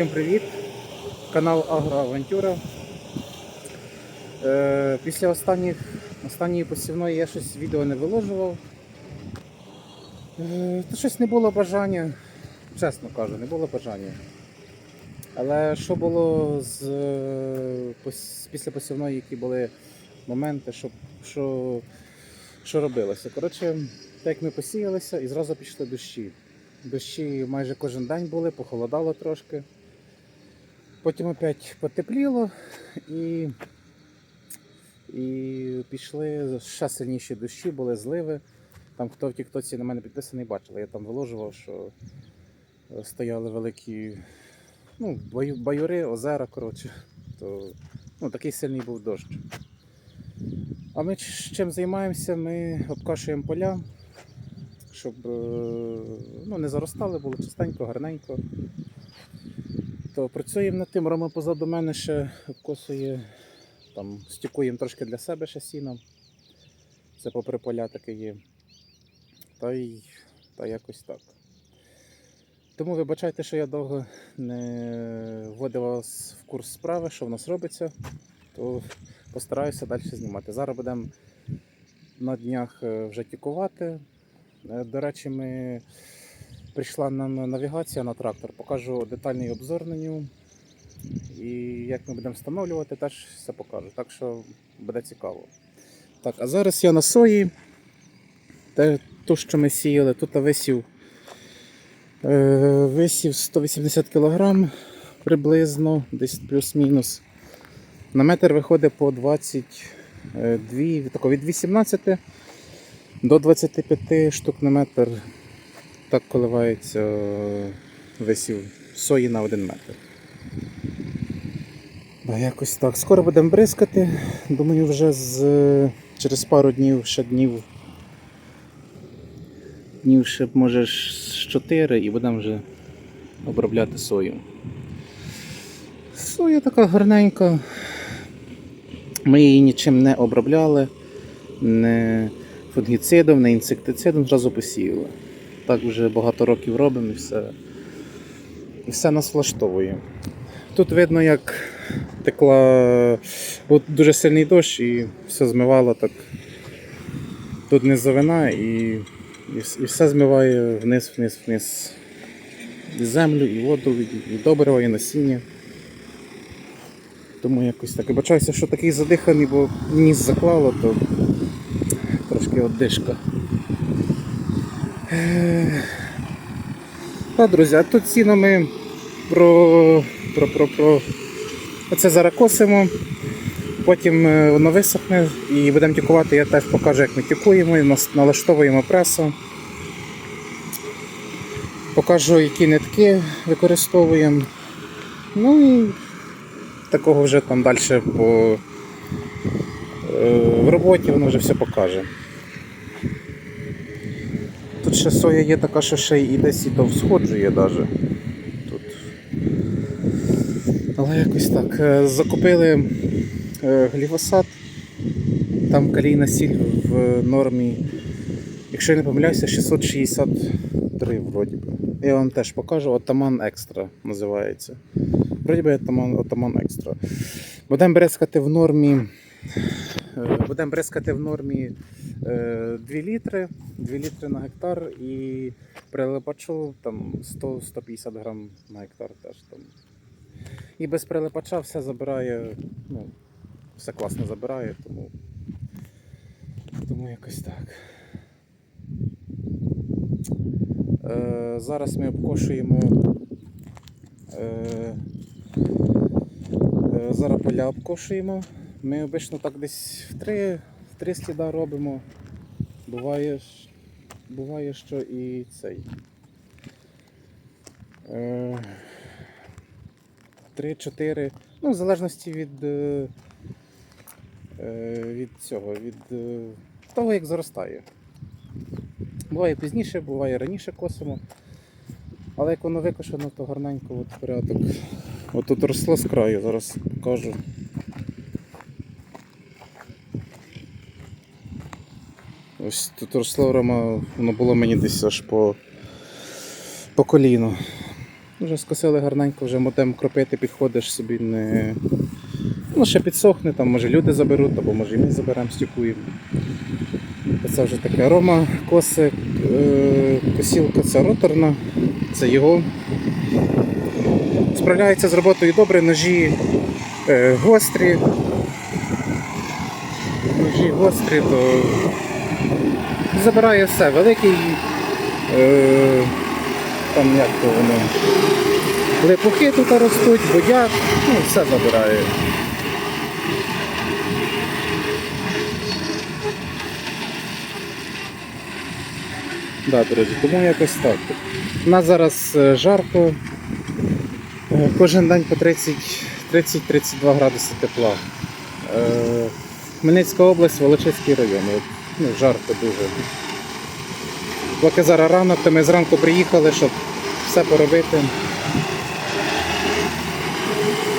Всім привіт! Канал Агроавантюра. Е, після останніх, останньої посівної я щось відео не виложував. Е, щось не було бажання, чесно кажу, не було бажання. Але що було з, е, пос- після посівної, які були моменти, що, що, що робилося? Коротше, так як ми посіялися і зразу пішли дощі. Дощі майже кожен день були, похолодало трошки. Потім опять потепліло і, і пішли ще сильніші дощі, були зливи. Там хто в Тіктоці на мене підписаний, бачили. Я там виложував, що стояли великі ну, баюри, озера, коротше. То, ну, такий сильний був дощ. А ми чим займаємося? Ми обкашуємо поля щоб е, ну, не заростали, було чистенько, гарненько. То працюємо над тим, Рома позаду мене ще обкосує, там стікуємо трошки для себе ще сіном. Це попри поля таке є. Та й та якось так. Тому вибачайте, що я довго не вводив вас в курс справи, що в нас робиться, то постараюся далі знімати. Зараз будемо на днях е, вже тікувати. Е, До речі, ми прийшла нам навігація на трактор. Покажу детальний обзор на нього. І як ми будемо встановлювати, теж все покажу. Так що буде цікаво. Так, а зараз я на сої. Те, ту, що ми сіяли, тут висів, е, висів 180 кг приблизно, десь плюс-мінус. На метр виходить по 22, тако, від 18 до 25 штук на метр так коливається е, висів сої на 1 метр. Якось так. Скоро будемо бризкати. Думаю, вже з, через пару днів, ще днів. Днів ще може з 4 і будемо вже обробляти сою. Соя така гарненька. Ми її нічим не обробляли. Не фунгіцидом, не інсектицидом зразу посіяли. Так вже багато років робимо і все. І все нас влаштовує. Тут видно, як текла був дуже сильний дощ і все змивало так. Тут низовина і, і, і все змиває вниз, вниз, вниз. І землю, і воду, і, добриво, і насіння. Тому якось так. Вибачаюся, що такий задиханий, бо ніс заклало, то трошки оддишка. Та, друзі, а тут ціно ми про, про, про, про... Оце зараз косимо, потім е, воно висохне і будемо тікувати. Я теж покажу, як ми тікуємо, налаштовуємо пресу. Покажу, які нитки використовуємо. Ну і такого вже там далі по е, в роботі воно вже все покаже. Тут ще соя є така, що ще і десь і до всходжує даже. Тут. Але якось так. Е, Закупили е, гліфосат. Там калійна сіль в нормі, якщо я не помиляюся, 663 вроді би. Я вам теж покажу, Отаман Екстра називається. Вроді би Отаман, Екстра. Будемо бризкати в нормі. Е, Будемо бризкати в нормі е, 2 літри, 2 літри на гектар і прилипачу там 100-150 грам на гектар теж там. І без прилипача все забирає, ну, все класно забирає, тому, тому якось так. Е, зараз ми обкошуємо. Е, е, зараз поля обкошуємо. Ми обично так десь в три, в три сліда робимо. Буває, буває, що і цей. Е, Три-чотири. Ну, в залежності від, е, е, від цього, від того, як заростає. Буває пізніше, буває раніше косимо. Але як воно викошено, то гарненько от порядок. От тут росло з краю, зараз покажу. Ось тут росло Рома, воно було мені десь аж по, по коліно. Вже скосили гарненько, вже мотем кропити, підходиш собі не. Ну, ще підсохне, там може люди заберуть, або може і ми заберемо, стікуємо. Це вже таке Рома коси, е, косілка, це роторна, це його. Справляється з роботою добре, ножі е, гострі. Ножі гострі, то забирає все. Великий, е, там як то воно. Липухи тут ростуть, бодяк, ну все забирає. Да, друзі, тому якось так. У нас зараз е, жарко. Е, Кожен день по 30 30-32 градуси тепла. Е, Хмельницька область, Волочиський район. Ну, жарко дуже. Поки зараз ранок, то ми зранку приїхали, щоб все поробити.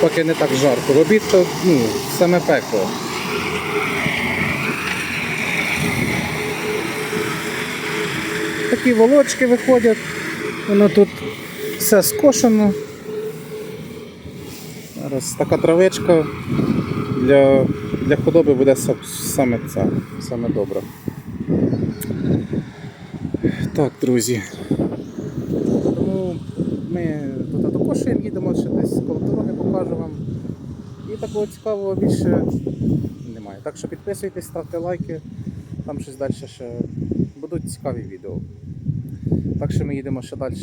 Поки не так жарко. В обід то ну, саме пекло. Такі волочки виходять, воно тут все скошено. Зараз така травичка для, для худоби буде саме це, саме добре. Так, друзі. Тому ми тут докошуємо, їдемо ще десь коло дороги, покажу вам. І такого цікавого більше немає. Так що підписуйтесь, ставте лайки, там щось далі ще будуть цікаві відео. Так що ми їдемо ще далі,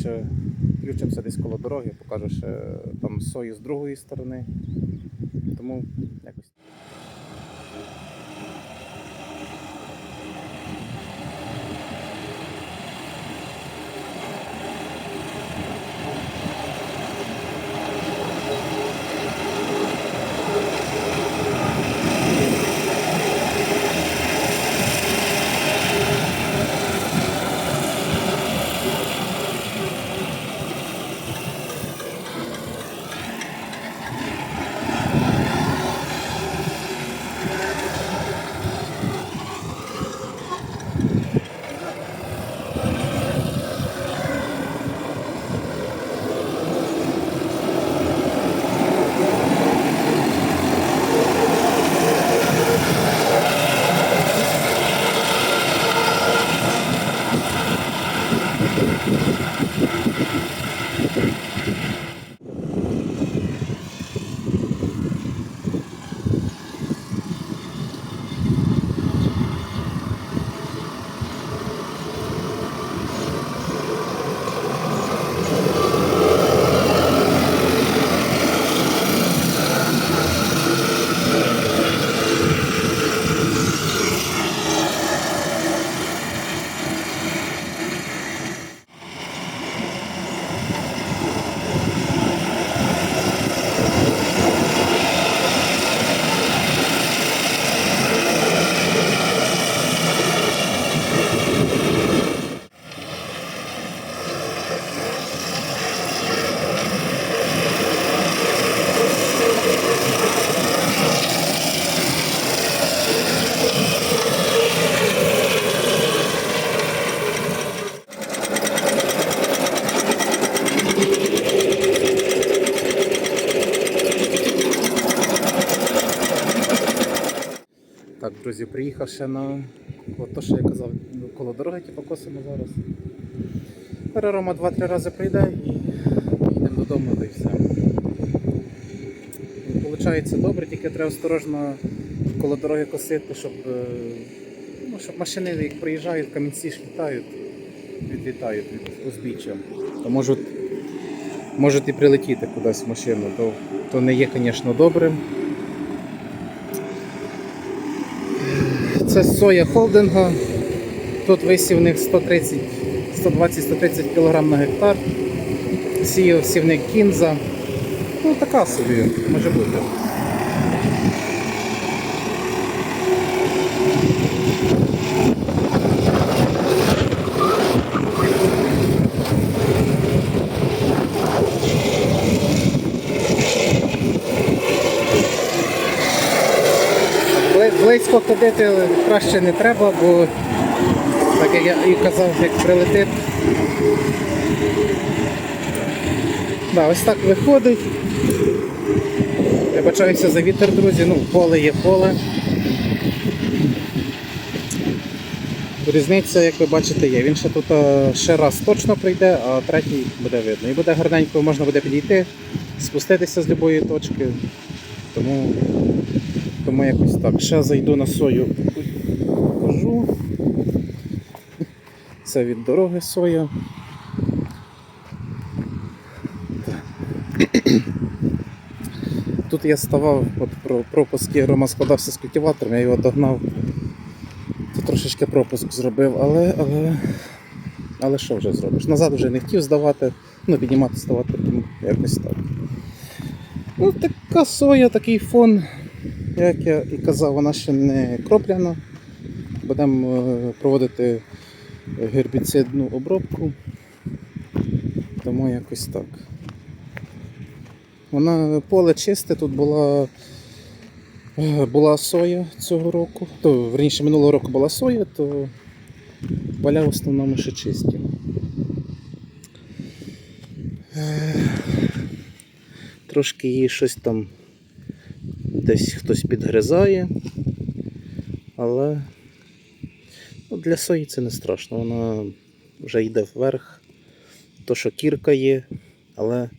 включимося десь коло дороги, покажу ще там сою з другої сторони. Тому якось. Так, друзі, приїхав ще на от то, що я казав, ну, коло дороги, типу, косимо зараз. Перерома 2-3 рази прийде і їдемо додому, да і все. Получається добре, тільки треба осторожно коло дороги косити, щоб, е, ну, щоб машини, як приїжджають, камінці ж літають, відлітають від узбіччя. То можуть, можуть і прилетіти кудись в машину, то, то не є, звісно, добрим. Це соя холдинга. Тут висівник 130, 120-130 кг на гектар. Сіяв сівник кінза. Ну така собі може бути. Бли- ходити краще не треба, бо так як я і казав, як прилетить, Да, ось так виходить. Вибачаюся за вітер, друзі. Ну, поле є поле. Різниця, як ви бачите, є. Він ще тут е, ще раз точно прийде, а третій буде видно. І буде гарненько, можна буде підійти, спуститися з будь-якої точки. Тому, тому якось так. Ще зайду на сою, покажу. Це від дороги соя. Тут я ставав, от про пропуск є, Рома складався з культиватором, я його догнав. Тут трошечки пропуск зробив, але, але, але що вже зробиш? Назад вже не хотів здавати, ну піднімати, ставати, тому якось так. Ну, така соя, такий фон, як я і казав, вона ще не кропляна. Будемо е, проводити гербіцидну обробку. Тому якось так. Вона поле чисте, тут була, е, була соя цього року. То, верніше, минулого року була соя, то поля в основному ще чисті. Е, Трошки її щось там десь хтось підгризає, але ну, для сої це не страшно, вона вже йде вверх. То, що кірка є, але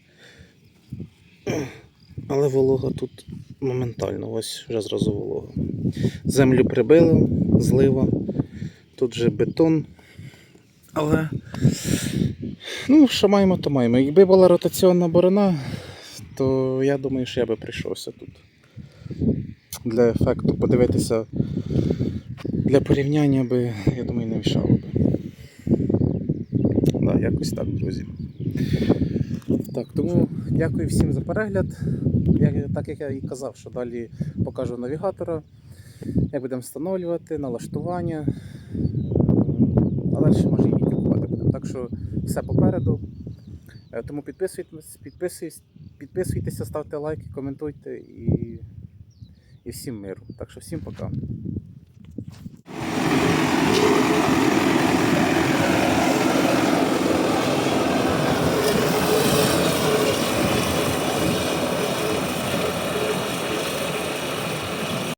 але волога тут моментально, ось вже зразу волога. Землю прибили, злива, тут же бетон. Але ну, що маємо, то маємо. Якби була ротаційна борона, то я думаю, що я би прийшовся тут. Для ефекту подивитися, для порівняння би, я думаю, не мішало би. Да, якось так, друзі. Так, тому дякую всім за перегляд. Як, так як я і казав, що далі покажу навігатора, як будемо встановлювати, налаштування. А далі може і купувати будемо. Так що все попереду. Е, Тому підписуйтесь, підписуйтесь, підписуйтеся, ставте лайки, коментуйте і, і всім миру. Так що всім пока.